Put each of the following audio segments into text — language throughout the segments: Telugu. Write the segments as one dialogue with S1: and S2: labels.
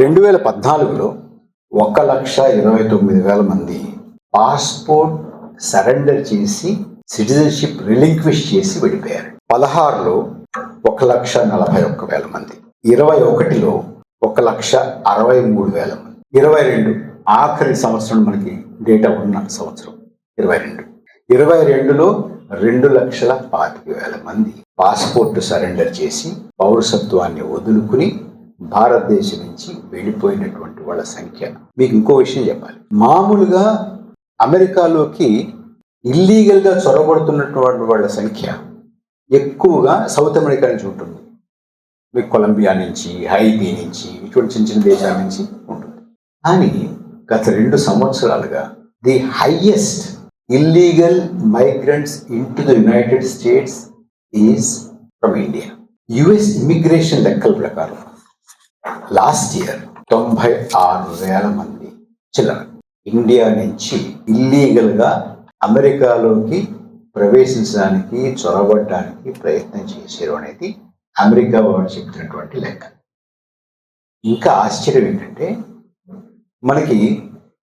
S1: రెండు వేల పద్నాలుగులో ఒక లక్ష ఇరవై తొమ్మిది వేల మంది పాస్పోర్ట్ సరెండర్ చేసి సిటిజన్షిప్ రిలింక్విష్ చేసి వెళ్ళిపోయారు పదహారులో ఒక లక్ష నలభై ఒక్క వేల మంది. ఇరవై ఒకటిలో ఒక లక్ష అరవై మూడు వేల మంది. ఇరవై రెండు ఆఖరి సంవత్సరం మనకి డేటా ఉన్న సంవత్సరం. ఇరవై రెండు. ఇరవై రెండులో రెండు లక్షల పాతిక వేల మంది పాస్పోర్ట్ సరెండర్ చేసి పౌరసత్వాన్ని వదులుకుని భారతదేశం నుంచి వెళ్ళిపోయినటువంటి వాళ్ళ సంఖ్య. మీకు ఇంకో విషయం చెప్పాలి. మామూలుగా అమెరికాలోకి ఇల్లీగల్గా చొరబడుతున్నటువంటి వాళ్ళ సంఖ్య ఎక్కువగా సౌత్ అమెరికా నుంచి ఉంటుంది. మీకు కొలంబియా నుంచి హైటీ నుంచి ఇటువంటి చిన్న చిన్న దేశాల నుంచి ఉంటుంది. కానీ గత రెండు సంవత్సరాలుగా the highest illegal migrants into the United States is from India US immigration లెక్కల ప్రకారం. లాస్ట్ ఇయర్ తొంభై ఆరు వేల మంది చిల్లర. ఇండియా నుంచి ఇల్లీగల్గా అమెరికాలోకి ప్రవేశించడానికి చొరబడడానికి ప్రయత్నం చేశారు అనేది అమెరికా వాళ్ళు చెప్తున్నటువంటి లెక్క. ఇంకా ఆశ్చర్యం ఏంటంటే మనకి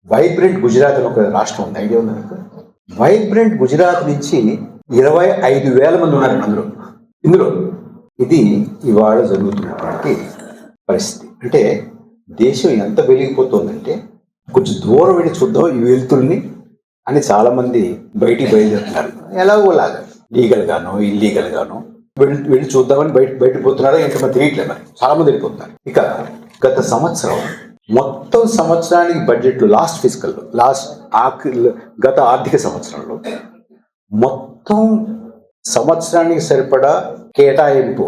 S1: వైబ్రెంట్ గుజరాత్ అని ఒక రాష్ట్రం ఉంది. ఐడియా ఉంది మీకు? వైబ్రెంట్ గుజరాత్ నుంచి ఇరవై ఐదు వేల మంది ఉన్నారు అందులో. ఇందులో ఇది ఇవాళ జరుగుతున్నటువంటి పరిస్థితి. అంటే దేశం ఎంత వెలిగిపోతుందంటే కొంచెం దూరం వెళ్ళి చూద్దాం ఈ వెలుతుల్ని అని చాలామంది బయటికి బయలుదేరుతున్నారు. ఎలాగో లాగా లీగల్ గానో ఇల్లీగల్ గానో వెళ్ళి వెళ్ళి చూద్దామని బయట బయటకు పోతున్నారో ఇంకా మరి తెలియట్లేదు మరి. చాలా మంది వెళ్ళిపోతున్నారు. ఇక గత సంవత్సరం మొత్తం సంవత్సరానికి బడ్జెట్లో లాస్ట్ ఫిజికల్లో లాస్ట్ ఆఖరి గత ఆర్థిక సంవత్సరంలో మొత్తం సంవత్సరానికి సరిపడా కేటాయింపు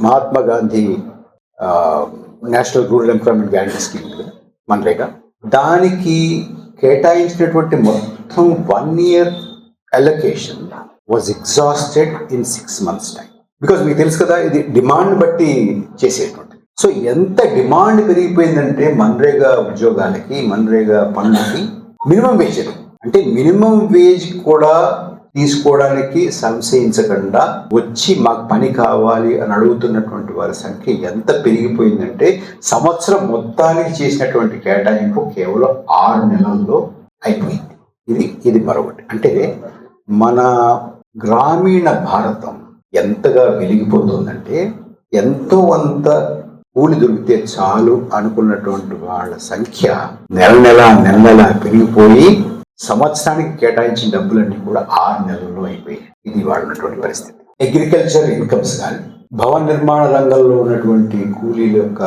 S1: Mahatma Gandhi national rural employment guarantee scheme ఉంది మన్రేగా. దానికి కేటాయించినటువంటి మొత్తం one year allocation was exhausted in six months time because మీకు తెలుసు కదా ఇది డిమాండ్ బట్టి చేసేటువంటి. సో ఎంత డిమాండ్ పెరిగిపోయిందంటే మన్రేగా ఉద్యోగాలకి మన్రేగా పనులకి మినిమం వేజ్ అంటే మినిమం వేజ్ కూడా తీసుకోవడానికి సంశయించకుండా వచ్చి మాకు పని కావాలి అని అడుగుతున్నటువంటి వారి సంఖ్య ఎంత పెరిగిపోయిందంటే సంవత్సరం మొత్తానికి చేసినటువంటి కేటాయింపు కేవలం ఆరు నెలల్లో అయిపోయింది. ఇది ఇది మరొకటి. అంటే మన గ్రామీణ భారతం ఎంతగా వెలిగిపోతుందంటే ఎంతో అంత కూలి దొరికితే చాలు అనుకున్నటువంటి వాళ్ళ సంఖ్య నెల నెల నెల నెల పెరిగిపోయి సంవత్సరానికి కేటాయించిన డబ్బులన్నీ కూడా ఆరు నెలల్లో అయిపోయాయి. ఇది వాళ్ళ ఉన్నటువంటి పరిస్థితి. అగ్రికల్చర్ ఇన్కమ్స్ కానీ భవన నిర్మాణ రంగంలో ఉన్నటువంటి కూలీల యొక్క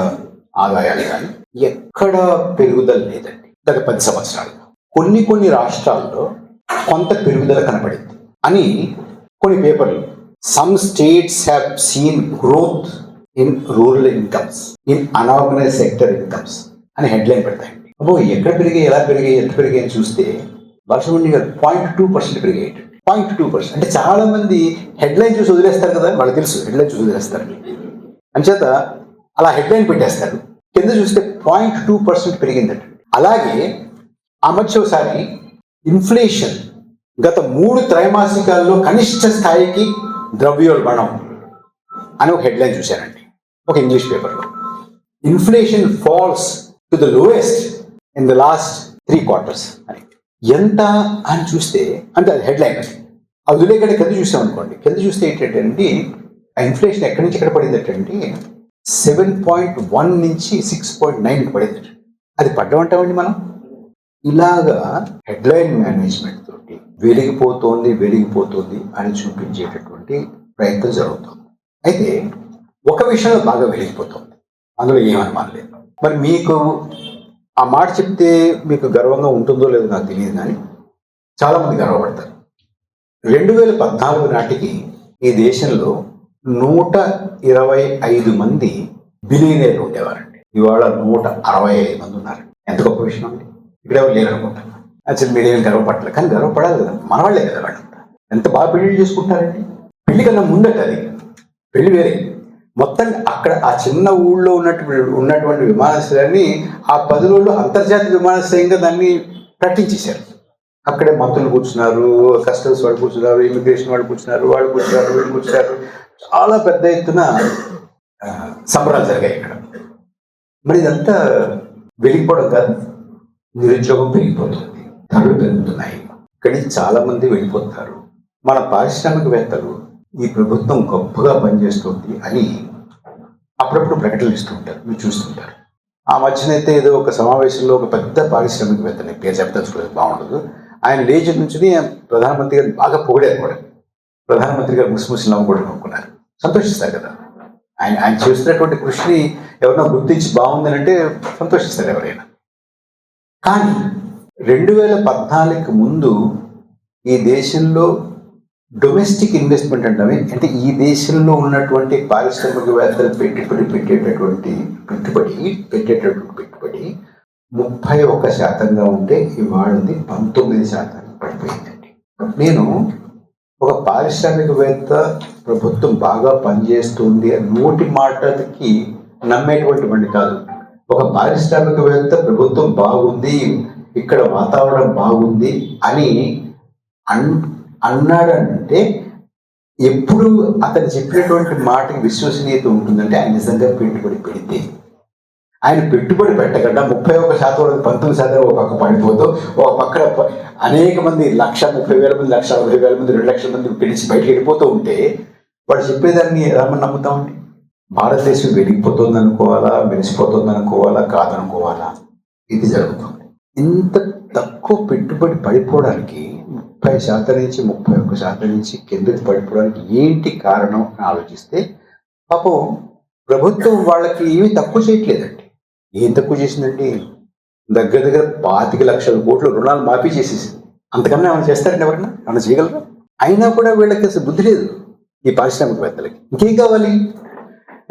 S1: ఆదాయాలు కానీ ఎక్కడ పెరుగుదల లేదండి. గత పది సంవత్సరాలు. కొన్ని కొన్ని రాష్ట్రాల్లో కొంత పెరుగుదల కనపడింది. అని కొన్ని పేపర్లు. Some states have seen growth in rural incomes in unorganised sector incomes అని హెడ్లైన్ పెడతాయండి. అబ్బో ఎక్కడ పెరిగాయి ఎలా పెరిగాయి ఎంత పెరిగాయి అని చూస్తే వర్షం పాయింట్ టూ పర్సెంట్ పెరిగాయి పాయింట్ టూ పర్సెంట్. అంటే చాలా మంది హెడ్లైన్ చూసి వదిలేస్తారు కదా? వాళ్ళకి తెలుసు హెడ్లైన్ చూసి వదిలేస్తారు. అంచేత అలా హెడ్లైన్ పెట్టేస్తారు. కింద చూస్తే పాయింట్ టూ పర్సెంట్ పెరిగిందట. అలాగే ఆ మధ్య ఒకసారి ఇన్ఫ్లేషన్ గత మూడు త్రైమాసికాల్లో కనిష్ట స్థాయికి ద్రవ్యోల్బణం అని ఒక హెడ్లైన్ చూశానండి ఒక ఇంగ్లీష్ పేపర్లో. Inflation falls to the lowest in the last three quarters అని. ఎంత అని చూస్తే అంటే అది హెడ్లైన్. అది ఇక్కడ వదిలేకంటే కింద చూసాం అనుకోండి. కింద చూస్తే ఏంటంటే ఆ ఇన్ఫ్లేషన్ ఎక్కడి నుంచి ఎక్కడ పడింది అంటే సెవెన్ పాయింట్ వన్ నుంచి సిక్స్ పాయింట్ నైన్కి పడింది అది పడ్డమంటామండి మనం? ఇలాగా హెడ్లైన్ మేనేజ్మెంట్ తోటి వెలిగిపోతోంది వెలిగిపోతుంది అని చూపించేటటువంటి ప్రయత్నం జరుగుతుంది. అయితే ఒక విషయంలో బాగా వెలిగిపోతుంది. అందులో ఏమనుమానం లేదు. మరి మీకు ఆ మాట చెప్తే మీకు గర్వంగా ఉంటుందో లేదో నాకు తెలియదు కానీ చాలామంది గర్వపడతారు. రెండు వేల పద్నాలుగు నాటికి ఈ దేశంలో నూట ఇరవై ఐదు మంది బిలియనీర్లు ఉండేవారండి. ఇవాళ నూట అరవై ఐదు మంది ఉన్నారు. ఎంత గొప్ప విషయం అండి. ఇక్కడ ఎవరు లేరు అనుకుంటా. అసలు మీరు ఏం గర్వపడలేదు కానీ గర్వపడాలి కదా. మన వాళ్ళే కదా వాళ్ళంతా. ఎంత బాగా పెళ్ళి చేసుకుంటారండి. పెళ్ళి కన్నా ముందట అది. పెళ్ళి వేరే. మొత్తం అక్కడ ఆ చిన్న ఊళ్ళో ఉన్నటువంటి ఉన్నటువంటి విమానాశ్రయాన్ని ఆ పది రోజులు అంతర్జాతీయ విమానాశ్రయంగా దాన్ని ప్రకటించేశారు. అక్కడే మంత్రులు కూర్చున్నారు కస్టమ్స్ వాళ్ళు కూర్చున్నారు ఇమిగ్రేషన్ వాళ్ళు కూర్చున్నారు వాళ్ళు కూర్చున్నారు వీళ్ళు కూర్చున్నారు. చాలా పెద్ద ఎత్తున సంబరాలు జరిగాయి ఇక్కడ. మరి ఇదంతా వెళ్ళిపోవడం కాదు. నిరుద్యోగం పెరిగిపోతుంది. ధరలు పెరుగుతున్నాయి. ఇక్కడి చాలా మంది వెళ్ళిపోతారు. మన పారిశ్రామికవేత్తలు ఈ ప్రభుత్వం గొప్పగా పనిచేస్తుంది అని అప్పుడప్పుడు ప్రకటనలు ఇస్తూ ఉంటారు మీరు చూస్తుంటారు ఆ మధ్యనైతే ఏదో ఒక సమావేశంలో ఒక పెద్ద పారిశ్రామికవేత్తని పేరు చెప్పదలుచుకోలేదు బాగుండదు. ఆయన లేచి నుంచి ప్రధానమంత్రి గారు బాగా పొగిడారు కూడా. ప్రధానమంత్రి గారు ముసిముసి నవ్వు కూడా నవ్వుకున్నారు సంతోషిస్తారు కదా. ఆయన ఆయన చేస్తున్నటువంటి కృషిని ఎవరైనా గుర్తించి బాగుందని అంటే సంతోషిస్తారు ఎవరైనా. కానీ రెండు వేల పద్నాలుగుకి ముందు ఈ దేశంలో డొమెస్టిక్ ఇన్వెస్ట్మెంట్ అంటే అంటే ఈ దేశంలో ఉన్నటువంటి పారిశ్రామికవేత్తలు పెట్టుబడి పెట్టేటటువంటి పెట్టుబడి పెట్టేటటువంటి పెట్టుబడి ముప్పై ఒక్క శాతంగా ఉంటే ఇవాళది పంతొమ్మిది శాతానికి పడిపోయిందండి. నేను ఒక పారిశ్రామికవేత్త ప్రభుత్వం బాగా పనిచేస్తుంది అని నోటి మాటలకి నమ్మేటువంటి వంటి కాదు. ఒక పారిశ్రామికవేత్త ప్రభుత్వం బాగుంది ఇక్కడ వాతావరణం బాగుంది అని అన్ అన్నాడంటే ఎప్పుడు అతను చెప్పినటువంటి మాటకి విశ్వసనీయత ఉంటుందంటే ఆయన నిజంగా పెట్టుబడి పెడితే. ఆయన పెట్టుబడి పెట్టకుండా ముప్పై ఒక శాతం పంతొమ్మిది శాతం ఒక పక్క పడిపోతూ ఒక పక్కన అనేక మంది లక్ష ముప్పై వేల మంది లక్ష అరవై వేల మంది రెండు లక్షల మంది పిలిచి బయటకు వెళ్ళిపోతూ ఉంటే వాడు చెప్పేదాన్ని ఎలా మనం నమ్ముతామండి భారతదేశం వెలిగిపోతుంది అనుకోవాలా మెరిసిపోతుంది అనుకోవాలా కాదనుకోవాలా? ఇది జరుగుతుంది. ఇంత తక్కువ పెట్టుబడి పడిపోవడానికి ముప్పై శాతం నుంచి ముప్పై ఒక్క శాతం నుంచి కిందకి పడిపోవడానికి ఏంటి కారణం అని ఆలోచిస్తే పాపం ప్రభుత్వం వాళ్ళకి ఏమీ తక్కువ చేయట్లేదండి. ఏం తక్కువ చేసిందండి? దగ్గర దగ్గర పాతిక లక్షల కోట్లు రుణాలు మాఫీ చేసేసింది. అంతకన్నా ఏమైనా చేస్తారండి ఎవరన్నా? ఏమైనా చేయగలరా? అయినా కూడా వీళ్ళకి అసలు బుద్ధి లేదు ఈ పారిశ్రామికవేత్తలకి. ఇంకేం కావాలి?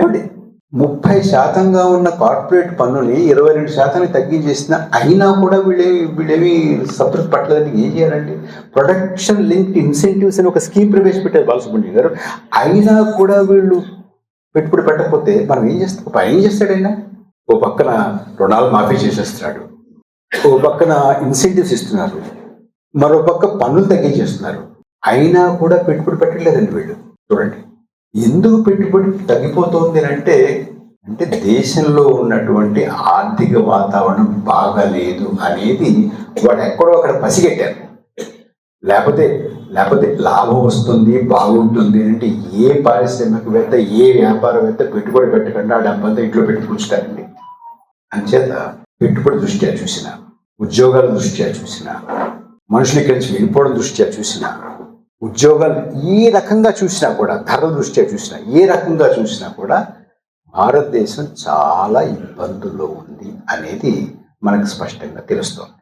S1: ఏమండి? ముప్పై శాతంగా ఉన్న కార్పొరేట్ పన్నుని ఇరవై రెండు శాతానికి తగ్గించేసిన అయినా కూడా వీళ్ళే వీళ్ళేమి సంతృప్తి పట్టలేదని ఏం చేయాలండి? ప్రొడక్షన్ లింక్డ్ ఇన్సెంటివ్స్ అని ఒక స్కీమ్ ప్రవేశపెట్టారు బాలసుబ్రహ్మణ్యం గారు. అయినా కూడా వీళ్ళు పెట్టుబడి పెట్టకపోతే మనం ఏం చేస్తాం? ఒక ఏం చేస్తాడైనా ఓ పక్కన రుణాలు మాఫీ చేసేస్తున్నాడు. ఓ పక్కన ఇన్సెంటివ్స్ ఇస్తున్నారు. మరో పక్క పన్నులు తగ్గించేస్తున్నారు. అయినా కూడా పెట్టుబడి పెట్టలేదండి వీళ్ళు. చూడండి. ఎందుకు పెట్టుబడి తగ్గిపోతుంది అంటే అంటే దేశంలో ఉన్నటువంటి ఆర్థిక వాతావరణం బాగాలేదు అనేది వాడు ఎక్కడో అక్కడ పసిగట్టారు. లేకపోతే లేకపోతే లాభం వస్తుంది బాగుంటుంది అంటే ఏ పారిశ్రామికవేత్త ఏ వ్యాపారవేత్త పెట్టుబడి పెట్టకుండా ఆ డబ్బంతా ఇంట్లో పెట్టుకుంటారండి. అంచేత పెట్టుబడి దృష్ట్యా చూసిన ఉద్యోగాల దృష్ట్యా చూసిన మనుషులు ఇక్కడి నుంచి వెళ్ళిపోవడం దృష్ట్యా చూసిన ఉద్యోగాలు ఏ రకంగా చూసినా కూడా ధరల దృష్ట్యా చూసినా ఏ రకంగా చూసినా కూడా భారతదేశం చాలా ఇబ్బందుల్లో ఉంది అనేది మనకు స్పష్టంగా తెలుస్తోంది.